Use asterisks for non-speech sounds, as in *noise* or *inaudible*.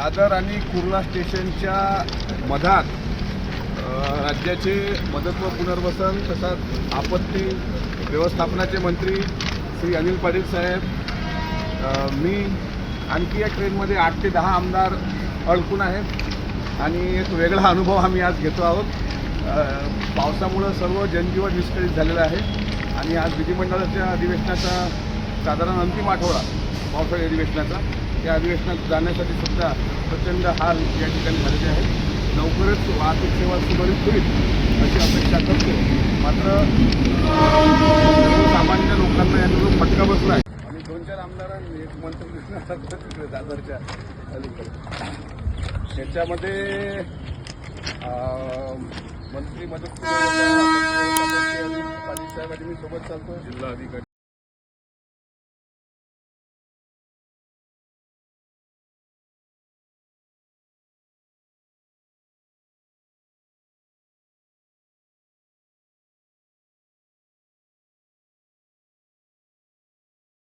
दादर आणि कुर्ला स्टेशनच्या मधात राज्याचे मदत व पुनर्वसन तसंच आपत्ती व्यवस्थापनाचे मंत्री श्री अनिल पाटील साहेब मी आणखी या ट्रेनमध्ये आठ ते दहा आमदार अडकून आहेत आणि एक वेगळा अनुभव आम्ही आज घेतो आहोत. पावसामुळं सर्व जनजीवन विस्कळीत झालेलं आहे आणि आज विधिमंडळाच्या अधिवेशनाचा साधारण अंतिम आठवडा पावसाळी अधिवेशनाचा. या अधिवेशनात जाण्यासाठी सुद्धा प्रचंड हाल या ठिकाणी झालेले आहेत लवकरच वाहतूक सेवा सुरळीत होईल अशी अपेक्षा करतो. मात्र सामान्य लोकांना याचा जो फटका बसला आहे. आणि दोन चार आमदारांनी एक मंत्री *laughs* तिकडे दादरच्या अलीकडे. त्याच्यामध्ये मंत्री मदत पाटील साहेब आणि मी सोबत चालतो जिल्हा अधिकारी